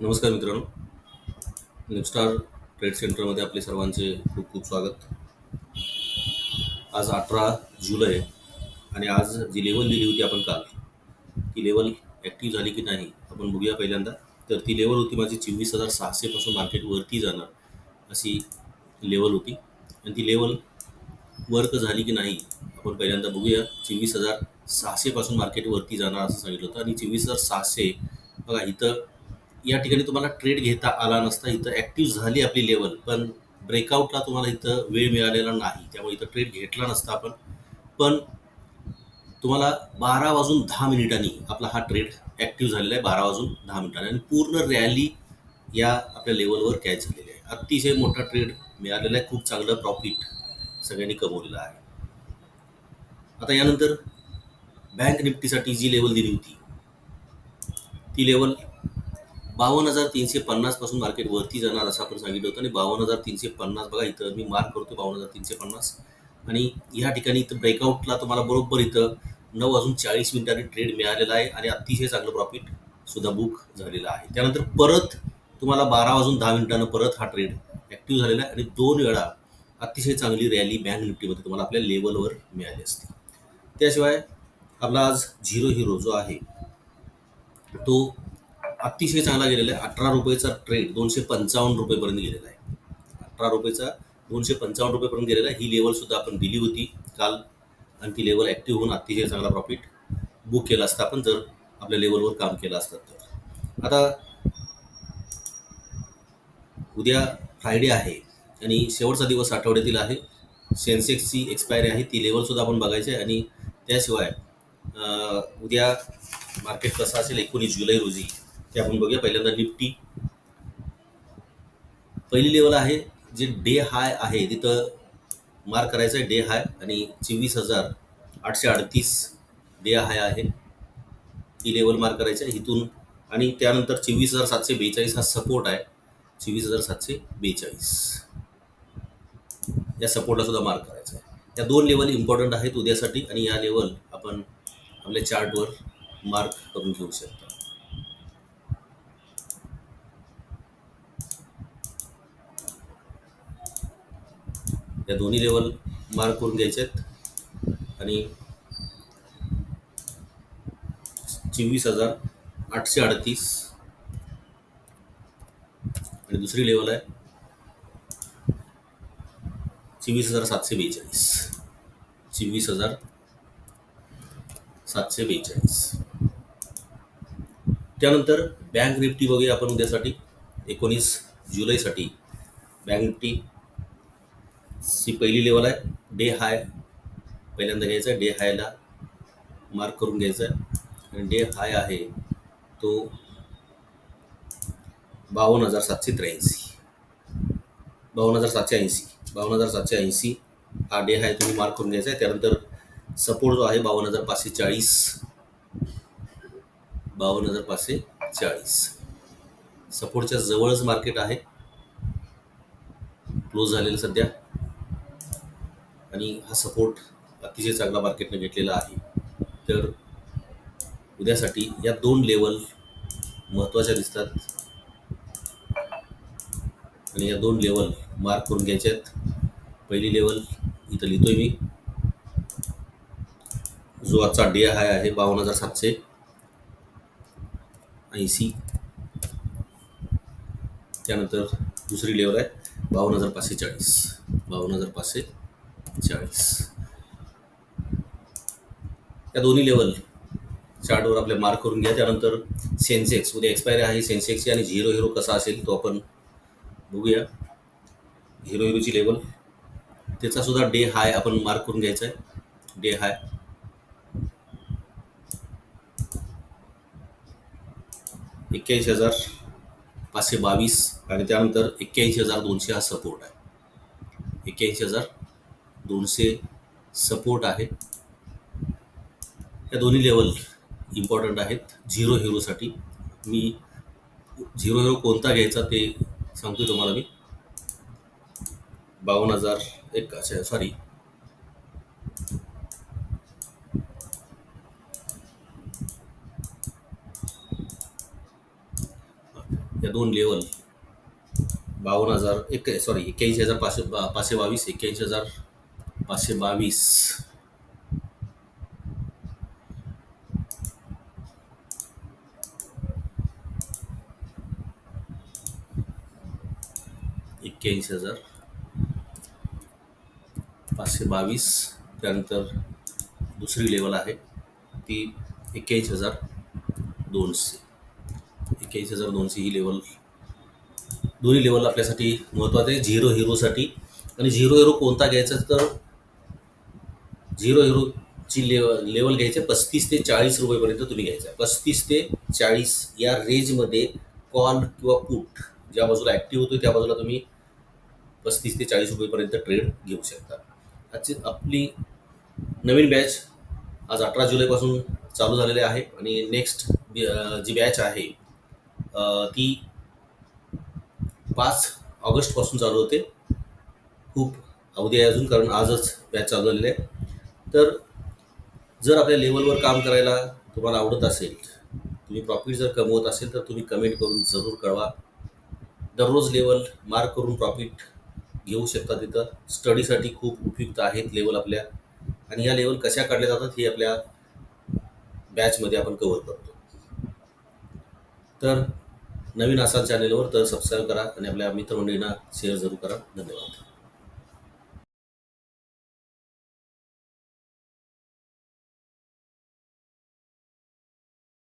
नमस्कार मित्रांनो. निपस्टार ट्रेड सेंटरमध्ये आपले सर्वांचे खूप खूप स्वागत. आज अठरा जुलै आणि आज जी लेवल दिली होती आपण काल ती लेवल ॲक्टिव्ह झाली की नाही आपण बघूया पहिल्यांदा. तर ती लेवल होती माझी चोवीस हजार सहाशेपासून मार्केट वरती जाणार अशी लेवल होती. आणि ती लेवल वर्क झाली की नाही आपण पहिल्यांदा बघूया. चोवीस हजार सहाशेपासून मार्केट वरती जाणार असं सांगितलं होतं. आणि चोवीस हजार सहाशे बघा इथं या ठिकाणी तुम्हाला ट्रेड घेता आला नसता इथं ॲक्टिव्ह झाली आपली लेवल पण ब्रेकआउटला तुम्हाला इथं वेळ मिळालेला नाही. त्यामुळे इथं ट्रेड घेतला नसता आपण. पण तुम्हाला बारा वाजून दहा मिनिटांनी आपला हा ट्रेड ॲक्टिव्ह झालेला आहे बारा वाजून दहा मिनिटांनी. आणि पूर्ण रॅली या आपल्या लेवलवर कॅच झालेली आहे. अतिशय मोठा ट्रेड मिळालेला आहे खूप चांगलं प्रॉफिट सगळ्यांनी कमवलेलं आहे. आता यानंतर बँक निफ्टीसाठी जी लेवल दिली होती ती लेवल बावन्न हजार तीनशे पन्नासपासून मार्केट वरती जाणार असं आपण सांगितलं होतं. आणि बावन्न हजार तीनशे पन्नास बघा इथं मी मार्क करतो बावन्न हजार तीनशे पन्नास. आणि या ठिकाणी इथं ब्रेकआउटला तुम्हाला बरोबर इथं नऊ वाजून चाळीस मिनिटांनी ट्रेड मिळालेला आहे आणि अतिशय चांगलं प्रॉफिट सुद्धा बुक झालेलं आहे. त्यानंतर परत तुम्हाला बारा वाजून दहा मिनिटानं परत हा ट्रेड ॲक्टिव्ह झालेला आहे आणि दोन वेळा अतिशय चांगली रॅली बँक निफ्टीमध्ये तुम्हाला आपल्या लेवलवर मिळाली असते. त्याशिवाय आपला आज झिरो हिरो जो आहे तो अतिशय चांगला गेलेला आहे. अठरा रुपयेचा ट्रेड दोनशे पंचावन्न रुपयेपर्यंत गेलेला आहे. अठरा रुपयेचा दोनशे पंचावन्न रुपयेपर्यंत गेलेला आहे. ही लेवल सुद्धा आपण दिली होती काल. आणि ती लेवल ॲक्टिव्ह होऊन अतिशय चांगला प्रॉफिट बुक केला असता आपण जर आपल्या लेवलवर काम केलं असतं तर. आता उद्या फ्रायडे आहे आणि शेवटचा दिवस आठवड्यातील आहे. सेन्सेक्सची एक्सपायरी आहे. ती लेवलसुद्धा आपण बघायची आहे. आणि त्याशिवाय उद्या मार्केट कसं असेल एकोणीस जुलै रोजी ते आपण बघूया. पहिल्यांदा निफ्टी पहिली लेवल आहे जे डे हाय आहे. तिथं मार्क करायचं आहे डे हाय आणि चोवीस हजार आठशे अडतीस डे हाय आहे. ही लेवल मार्क करायची आहे इथून. आणि त्यानंतर चोवीस हजार सातशे बेचाळीस हा सपोर्ट आहे. चोवीस हजार सातशे बेचाळीस. या सपोर्टला सुद्धा मार्क करायचा आहे. या दोन लेवल इम्पॉर्टंट आहेत उद्यासाठी आणि या लेवल आपण आपल्या चार्टवर मार्क करून घेऊ शकतो. या दोन्ही लेवल मार्क करून घ्यायचे आहेत आणि चोवीस हजार आठशे अडतीस. आणि दुसरी लेवल आहे चोवीस हजार सातशे बेचाळीस. चोवीस हजार सातशे बेचाळीस. त्यानंतर बँक निफ्टी बघूया आपण उद्यासाठी. एकोणीस जुलैसाठी बँक निफ्टी ही पहिली लेवल आहे. डे हाय पहिल्यांदा घ्यायचा आहे डे हायला मार्क करून घ्यायचा. आहे आणि डे हाय आहे तो बावन्न हजार सातशे त्र्याऐंशी. बावन्न हजार सातशे ऐंशी. बावन्न हजार सातशे ऐंशी. हा डे हाय तुम्ही मार्क करून घ्यायचा आहे. त्यानंतर सपोर्ट जो आहे बावन्न हजार पाचशे चाळीस. बावन्न हजार पाचशे चाळीस. सपोर्टच्या जवळच मार्केट आहे. क्लोज झालेलं सध्या. आणि हा सपोर्ट अतिशय चांगला मार्केटने घेतलेला आहे. तर उद्यासाठी या दोन लेवल महत्त्वाच्या दिसतात. आणि या दोन लेवल मार्क करून घ्यायचे आहेत पहिली लेवल इथं लिहितोय मी. जो आजचा डे हाय आहे बावन्न हजार सातशे ऐंशी. त्यानंतर दुसरी लेवल आहे बावन्न हजार पाचशे चाळीस. बावन्न हजार पाचशे चाळीस. या दोन्ही लेवल चार्टवर आपले मार्क करून घ्या. त्यानंतर सेन्सेक्स उद्या एक्सपायरी आहे सेन्सेक्सची आणि झिरो हिरो कसा असेल तो आपण बघूया. हिरो हिरोची लेवल त्याचा सुद्धा डे हाय आपण मार्क करून घ्यायचा आहे. डे हाय एक्क्याऐंशी हजार पाचशे बावीस आणि त्यानंतर एक्क्याऐंशी हजार दोनशे हा सपोर्ट आहे. एक्क्याऐंशी हजार दोनशे सपोर्ट आहे या दोन्ही लेवल इम्पॉर्टंट आहेत. झिरो हिरोसाठी मी झिरो हिरो कोणता घ्यायचा ते सांगतो तुम्हाला मी. बावन्न हजार एक अच्छा सॉरी या दोन लेवल बावन्न हजार एक सॉरी एक्क्याऐंशी हजार पाचशे बा पाचशे बावीस एक्क्याऐंशी हजार पाचशे बावीस. एक्क्याऐंशी हजार. पाचशे बावीस त्यानंतर दुसरी लेवल आहे ती एक्क्याऐंशी हजार दोनशे. एक्क्याऐंशी हजार दोनशे ही लेवल दोन्ही लेवल आपल्यासाठी महत्त्वाचं आहे. झिरो हिरोसाठी आणि झिरो हिरो कोणता घ्यायचा तर झिरो हिरोची लेवल लेवल घ्यायचे पस्तीस ते चाळीस रुपयेपर्यंत तुम्ही घ्यायचा. पस्तीस ते चाळीस या रेंजमध्ये कॉल किंवा पुट ज्या बाजूला ॲक्टिव्ह होतो त्या बाजूला तुम्ही पस्तीस ते चाळीस रुपयेपर्यंत ट्रेड घेऊ शकता. आजची आपली नवीन बॅच आज अठरा जुलैपासून चालू झालेली आहे आणि नेक्स्ट जी बॅच आहे ती पाच ऑगस्टपासून चालू होते. खूप अवधी आहे अजून कारण आजच बॅच चालू झालेली आहे. तर जर आपल्या लेवलवर काम करायला तुम्हाला आवडत असेल तुम्ही प्रॉफिट जर कमवत असेल तर तुम्ही कमेंट करून जरूर कळवा. दररोज लेवल मार्क करून प्रॉफिट घेऊ शकता तिथं. स्टडीसाठी खूप उपयुक्त आहेत लेवल आपल्या. आणि ह्या लेवल कशा काढल्या जातात हे आपल्या बॅचमध्ये आपण कव्हर करतो. तर नवीन असाल चॅनेलवर तर सबस्क्राईब करा आणि आपल्या मित्रमंडळींना शेअर जरूर करा. धन्यवाद.